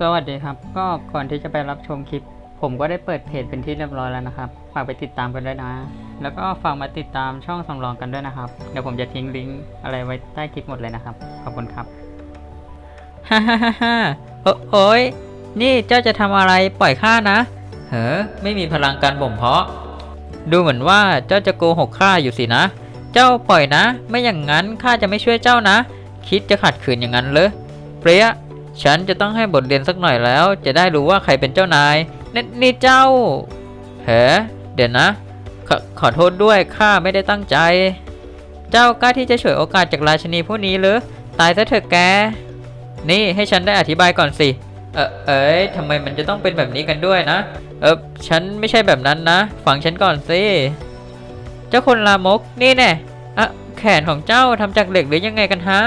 สวัสดีครับ ก็ก่อนที่จะไปรับชมคลิป ผมก็ได้เปิดเพจเป็นที่เรียบร้อยแล้วนะครับ ฝากไปติดตามกันด้วยนะ แล้วก็ฝากมาติดตามช่องสำรองกันด้วยนะครับ เดี๋ยวผมจะทิ้งลิงก์อะไรไว้ใต้คลิปหมดเลยนะครับ ขอบคุณครับฮ่าฮ่าฮ่าฮ่าโอ้ยนี่เจ้าจะทำอะไรปล่อยข้านะ เฮ้อไม่มีพลังการบ่มเพาะ ดูเหมือนว่าเจ้าจะโกหกข้าอยู่สินะ เจ้าปล่อยนะ ไม่อย่างนั้นข้าจะไม่ช่วยเจ้านะ คิดจะขัดขืนอย่างนั้นเหรอเปรี้ย ฉันจะต้องให้บทเรียนสักหน่อยแล้ว จะได้รู้ว่าใครเป็นเจ้านายนนี่เจ้าเฮ้เดี๋ยวนะขอขอโทษด้วยข้าไม่ได้ตั้งใจ เจ้ากล้าที่จะฉวยโอกาสจากราชนีผู้นี้หรือตายซะเถอะแก นี่ให้ฉันได้อธิบายก่อนสิ เออเอ้ยทำไมมันจะต้องเป็นแบบนี้กันด้วยนะ เออฉันไม่ใช่แบบนั้นนะ ฟังฉันก่อนสิ เจ้าคนลามกนี่แน่อะแขนของเจ้าทำจากเหล็กหรือยังไงกันฮะ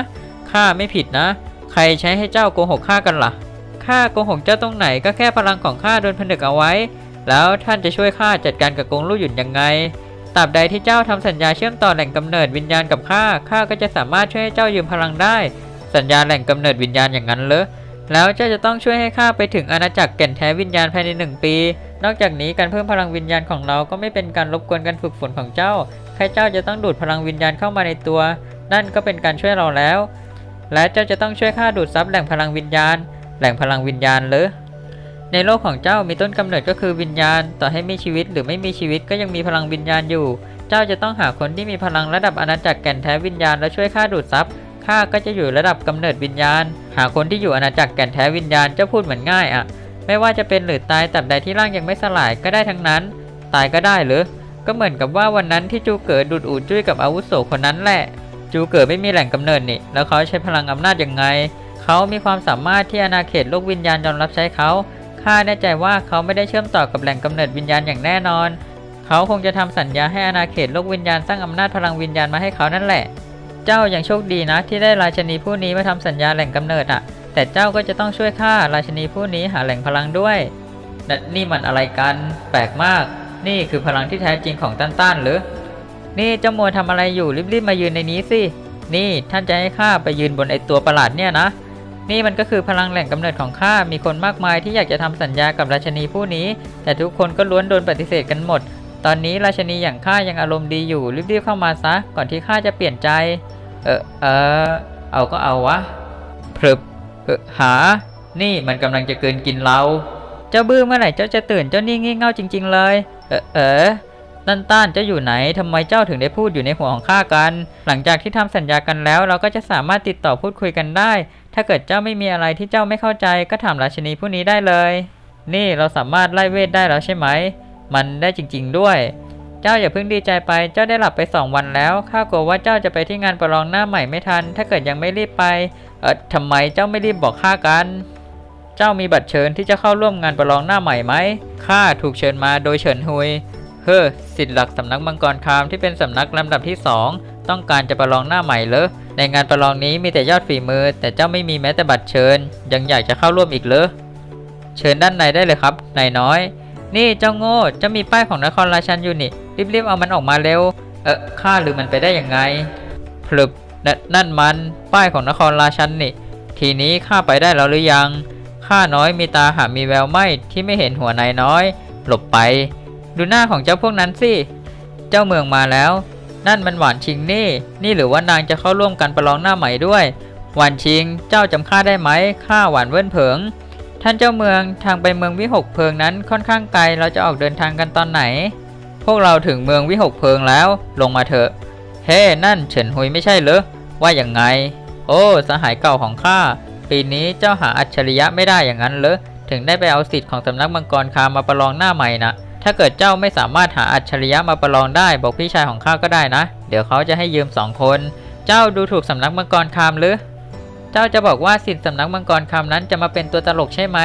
ข้าไม่ผิดนะ ใครใช้ให้เจ้าโกหกข้ากันล่ะ ข้าโกหกเจ้าตรงไหนก็แค่พลังของข้าโดนผนึกเอาไว้ แล้วท่านจะช่วยข้าจัดการกับกงลู่หยุ่นยังไงตราบใดที่เจ้าทำสัญญาเชื่อมต่อแหล่งกำเนิดวิญญาณกับข้า ข้าก็จะสามารถช่วยให้เจ้ายืมพลังได้ สัญญาแหล่งกำเนิดวิญญาณอย่างนั้นเหรอแล้วเจ้าจะต้องช่วยให้ข้าไปถึงอาณาจักรแก่นแท้วิญญาณภายในหนึ่งปี นอกจากนี้การเพิ่มพลังวิญญาณของเราก็ไม่เป็นการรบกวนการฝึกฝนของเจ้า แค่เจ้าจะต้องดูดพลังวิญญาณเข้ามาในตัว นั่นก็เป็นการช่วยเราแล้ว และเจ้าจะต้องช่วยข้าดูดซับแหล่งพลังวิญญาณ แหล่งพลังวิญญาณเหรอในโลกของเจ้ามีต้นกำเนิดก็คือวิญญาณ ต่อให้มีชีวิตหรือไม่มีชีวิตก็ยังมีพลังวิญญาณอยู่ เจ้าจะต้องหาคนที่มีพลังระดับอาณาจักรแก่นแท้วิญญาณและช่วยข้าดูดซับข้าก็จะอยู่ระดับกำเนิดวิญญาณ หาคนที่อยู่อาณาจักรแก่นแท้วิญญาณเจ้าพูดเหมือนง่ายอะไม่ว่าจะเป็นหรือตายตับใดที่ร่างยังไม่สลายก็ได้ทั้งนั้น ตายก็ได้หรือ ก็เหมือนกับว่าวันนั้นที่จูเก๋อดูดอูจุ้ยกับอาวุโสคนนั้นแหละ จูเก๋อไม่มีแหล่งกำเนิดนี่ แล้วเขาใช้พลังอำนาจยังไง เขามีความสามารถที่อาณาเขตโลกวิญญาณยอมรับใช้เขาข้าแน่ใจว่าเขาไม่ได้เชื่อมต่อกับแหล่งกำเนิดวิญญาณอย่างแน่นอน เขาคงจะทำสัญญาให้อาณาเขตโลกวิญญาณสร้างอำนาจพลังวิญญาณมาให้เขานั่นแหละ เจ้ายังโชคดีนะ ที่ได้ราชนีผู้นี้มาทำสัญญาแหล่งกำเนิดอะแต่เจ้าก็จะต้องช่วยข้าราชนีผู้นี้หาแหล่งพลังด้วยนนี่มันอะไรกัน แปลกมาก นี่คือพลังที่แท้จริงของต้านๆหรือ นี่เจ้ามัวทำอะไรอยู่รีบๆมายืนในนี้สิ นี่ท่านจะให้ข้าไปยืนบนไอตัวประหลาดเนี่ยนะ นี่มันก็คือพลังแหล่งกำเนิดของข้า มีคนมากมายที่อยากจะทำสัญญากับราชนีผู้นี้ แต่ทุกคนก็ล้วนโดนปฏิเสธกันหมด ตอนนี้ราชนีอย่างข้ายังอารมณ์ดีอยู่รีบๆเข้ามาซะ ก่อนที่ข้าจะเปลี่ยนใจ เออเออเอาก็เอาวะพรึบเออหา นี่มันกำลังจะเกินกินเรา เจ้าบื้อเมื่อไหร่เจ้าจะตื่นเจ้านี่งี่เง่าจริง ๆ เลย เออเออ ต้นต้านเจ้าอยู่ไหนทำไมเจ้าถึงได้พูดอยู่ในหัวของข้ากัน หลังจากที่ทำสัญญากันแล้ว เราก็จะสามารถติดต่อพูดคุยกันได้ ถ้าเกิดเจ้าไม่มีอะไรที่เจ้าไม่เข้าใจ ก็ถามราชินีผู้นี้ได้เลย นี่เราสามารถไล่เวทได้แล้วใช่ไหม มันได้จริง ๆ ด้วย เจ้าอย่าเพิ่งดีใจไป เจ้าได้หลับไปสองวันแล้วข้ากลัวว่าเจ้าจะไปที่งานประลองหน้าใหม่ไม่ทัน ถ้าเกิดยังไม่รีบไป เออทำไมเจ้าไม่รีบบอกข้ากันเจ้ามีบัตรเชิญที่จะเข้าร่วมงานประลองหน้าใหม่ไหม ข้าถูกเชิญมาโดยเฉินฮุย เฮ้อสิทธิ์หลักสำนักมังกรคามที่เป็นสำนักลำดับที่ 2 ต้องการจะประลองหน้าใหม่เหรอในงานประลองนี้มีแต่ยอดฝีมือ แต่เจ้าไม่มีแม้แต่บัตรเชิญ ยังอยากจะเข้าร่วมอีกเหรอเชิญด้านในได้เลยครับนายน้อย นี่เจ้าโง่เจ้ามีป้ายของนครราชันอยู่นี่รีบๆเอามันออกมาเร็ว เออข้าลืมมันไปได้ยังไงพลึบนนั่นมัน ป้ายของนครราชันนี่ ทีนี้ข้าไปได้แล้วหรือยังข้าน้อยมีตาหามีแววไม่ที่ไม่เห็นหัวนายน้อย หลบไป ดูหน้าของเจ้าพวกนั้นสิ เจ้าเมืองมาแล้ว นั่นมันหวานชิงนี่ นี่หรือว่านางจะเข้าร่วมกันประลองหน้าใหม่ด้วย หวานชิง เจ้าจำข้าได้ไหมข้าหวานเวิ้นเผิง ท่านเจ้าเมืองทางไปเมืองวิหกเพิงนั้นค่อนข้างไกล เราจะออกเดินทางกันตอนไหน พวกเราถึงเมืองวิหกเพิงแล้ว ลงมาเถอะ เฮ้ นั่นเฉินหุยไม่ใช่เหรอ ว่าอย่างไง โอ้ สหายเก่าของข้า ปีนี้เจ้าหาอัจฉริยะไม่ได้อย่างนั้นเหรอ ถึงได้ไปเอาสิทธิ์ของสำนักมังกรคามมาประลองหน้าใหม่น่ะ ถ้าเกิดเจ้าไม่สามารถหาอัจฉริยะมาประลองได้บอกพี่ชายของข้าก็ได้นะ เดี๋ยวเขาจะให้ยืมสองคน เจ้าดูถูกสำนักมังกรคามหรือ เจ้าจะบอกว่าสิทธิสำนักมังกรคามนั้นจะมาเป็นตัวตลกใช่ไหม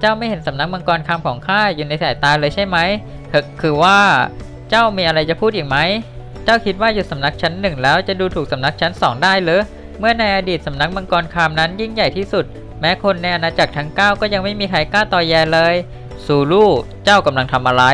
เจ้าไม่เห็นสำนักมังกรคามของข้าอยู่ในสายตาเลยใช่ไหมคือคือว่าเจ้ามีอะไรจะพูดอีกไหม เจ้าคิดว่าอยู่สำนักชั้นหนึ่งแล้วจะดูถูกสำนักชั้นสองได้หรือ เมื่อในอดีตสำนักมังกรคามนั้นยิ่งใหญ่ที่สุด แม้คนในอาณาจักรทั้ง 9 ก็ยังไม่มีใครกล้าต่อแยเลย ซูลูเจ้ากำลังทำอะไร